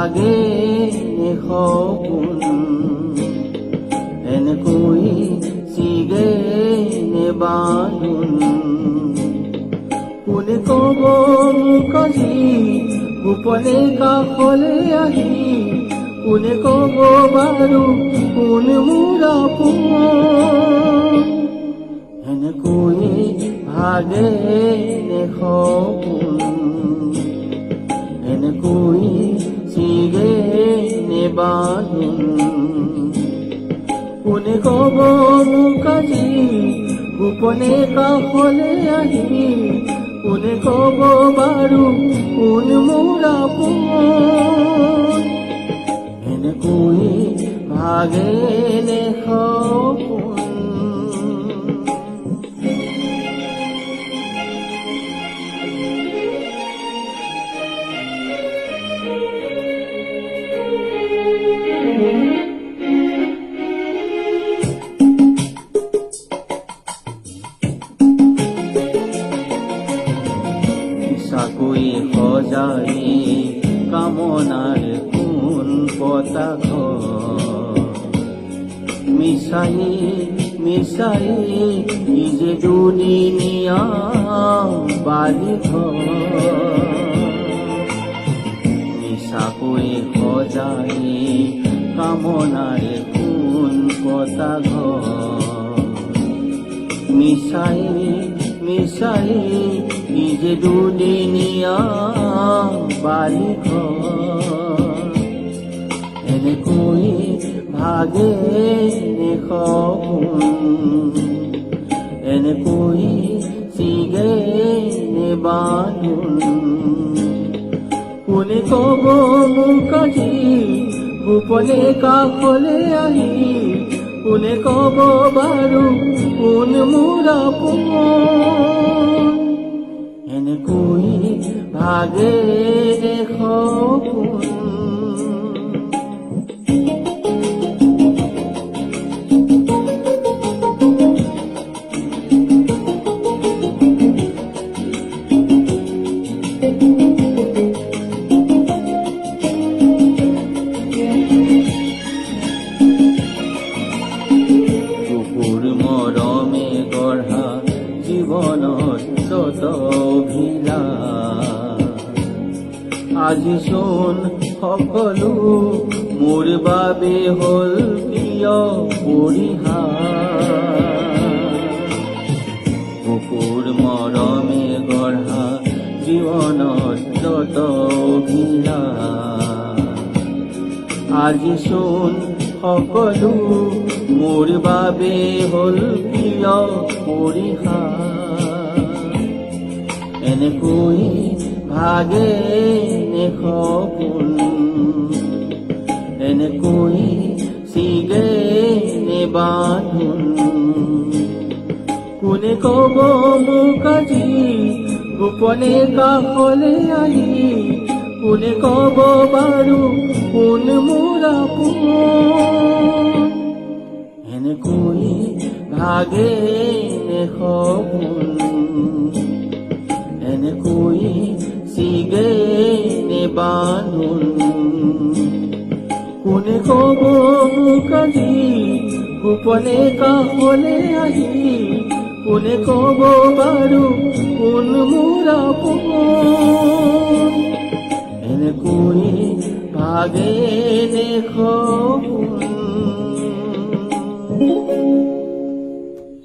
এনেকৈ ভাগে সপোন এনেকৈ চিগে নেবান্ধোন কোনে কব আজি গোপনে কাষলে আহি। কোনে কব বাৰু কোন মোৰ আপোন কোনে কব মুখাজি গোপনে কাফলে আহি। কোনে কব বাৰু কোন আপোন এনেকৈ ভাগে সপোন সজাই কামনাৰ কোন পতাক। মিছাই মিছাই নিজে দুদিনীয়া বালি মিছাকৈ সজাই কামনাৰ কোন পতাক। মিছাই মিছাই নিজে দুদিনীয়া বালি এনেকৈ ভাগে এনেকৈ চিগে নেবান্ধোন কোনে কব মোক আজি গোপনে কাষলে আহি। কোনে কব বাৰু কোন মোৰ আপোন এনেকৈ ভাগে দেখো কুকুৰ জীৱনত তত আজি চোন সকলো মোৰ বাবে হ'ল প্ৰিয় পৰিহাৰ কুকুৰ মৰমে গঢ়া জীৱনত তত আজি চোন সকলো মোৰ বাবে হ'ল প্ৰিয় পৰিহাৰ এনেকৈ ভাগে সপোন এনেকৈ চিগে নেবান্ধোন কোনে কব মোক আজি, গোপনে কাষলে আহি। কোনে কব বাৰু কোন মোৰ আপোন। এনেকৈ ভাগে চিগে নেবান্ধোন কোনে কব আজি গোপনে কাষলে আহি। কোনে কব বাৰু কোন মোৰ এনেকৈ ভাগে সপোন